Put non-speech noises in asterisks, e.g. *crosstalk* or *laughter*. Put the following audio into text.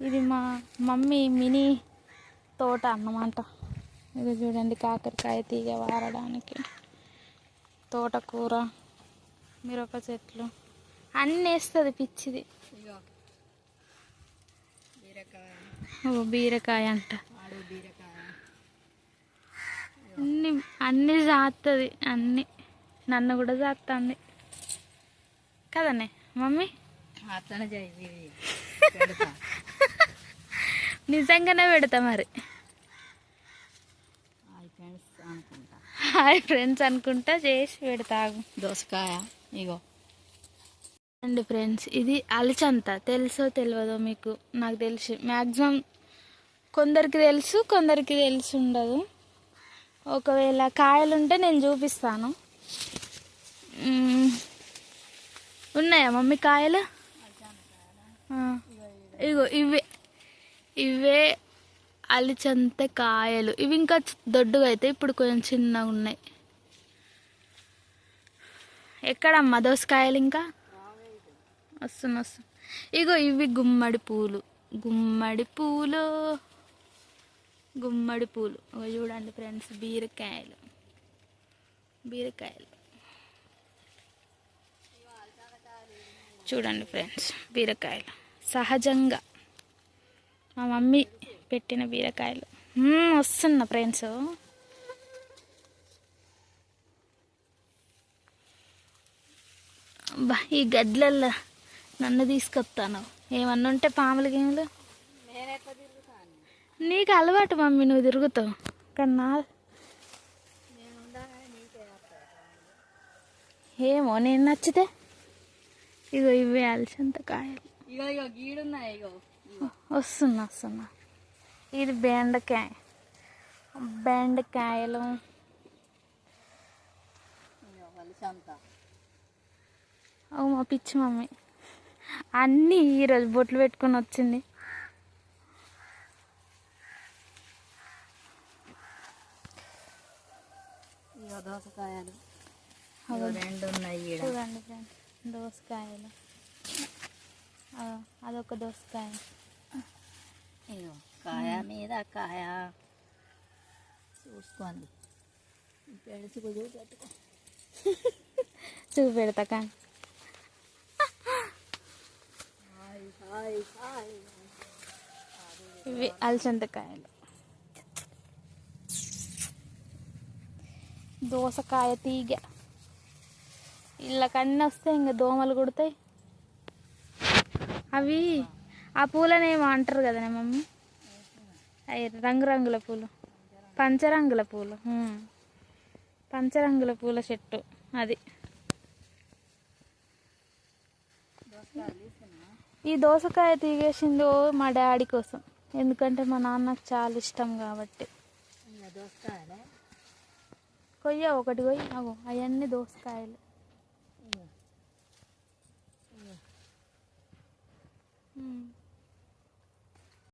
ఇది మా mummy mini తోట అన్నమాట. ఇది చూడండి కాకరకాయ తీగ వారడానికి. తోటకూర మిరప చెట్లు అన్నీ వేస్తుంది పిచ్చిది. బీరకాయ. అంట. అన్ని అన్నీ జాతుంది అన్నీ. నన్ను కూడా జాస్తుంది కదనే మమ్మీ? అట్లనే చేయి *laughs* నిజంగానే పెడతా మరి. హాయ్ ఫ్రెండ్స్ అనుకుంటా. చేసి పెడతాగు దోసకాయ ఇగో. అండి ఫ్రెండ్స్ ఇది అలచంత. తెలుసో తెలియదో మీకు? నాకు తెలిసి. మ్యాక్సిమం కొందరికి తెలుసు కొందరికి తెలిసి ఉండదు. ఒకవేళ కాయలు ఉంటే నేను చూపిస్తాను. ఉన్నాయా మమ్మీ కాయలు. ఇగో ఇవే. అలిచంత కాయలు. ఇవి ఇంకా దొడ్డుగా అయితే ఇప్పుడు కొంచెం చిన్నగా ఉన్నాయి. ఎక్కడమ్మా దోసకాయలు ఇంకా? వస్తున్నా వస్తున్నా. ఇగో ఇవి గుమ్మడి పూలు. గుమ్మడి పూలు. గుమ్మడి పూలు. చూడండి ఫ్రెండ్స్ బీరకాయలు. బీరకాయలు. చూడండి ఫ్రెండ్స్ బీరకాయలు. సహజంగా మా మమ్మీ పెట్టిన బీరకాయలు. వస్తున్నా ఫ్రెండ్స్. ఈ గడ్లల్లో నన్ను తీసుకొస్తాను ఏమన్నా ఉంటే పాములు గేములు? నీకు అలవాటు మమ్మీ నువ్వు తిరుగుతావు. కన్నా. ఏమో నేను నచ్చితే. ఇగో ఇవే అలసంత కాయలు. ఇగో ఇగో గీడున్నాయి ఇగో. వస్తున్నా వస్తున్నా. ఇది బెండకాయ. బెండకాయలు. మా పిచ్చి మమ్మీ. అన్నీ ఈరోజు బొట్లు పెట్టుకొని వచ్చింది. దోసకాయలు. రెండు ఉన్నాయి చూడండి ఫ్రెండ్స్ దోసకాయలు. ఆ, అదొక దోసకాయ. ఇగో. కాయ మీద కాయ. చూసుకోండి. పెడుచుకు చూపెట్టుకో చూపెడతా కానీ ఇవి అలసంతకాయలు దోసకాయ తీగ. ఇళ్ళకన్నీ వస్తే ఇంకా దోమలు కుడతాయి. అవి ఆ పూలనేమో అంటారు కదనే మమ్మీ? రంగురంగుల పూలు. పంచరంగుల పూలు. పంచరంగుల పూల చెట్టు అది. ఈ దోసకాయ తీగేసింది ఓ మా డాడీ కోసం. ఎందుకంటే మా నాన్నకు చాలా ఇష్టం కాబట్టి. కొయ్య ఒకటి కొయ్యి అవన్నీ దోసకాయలు.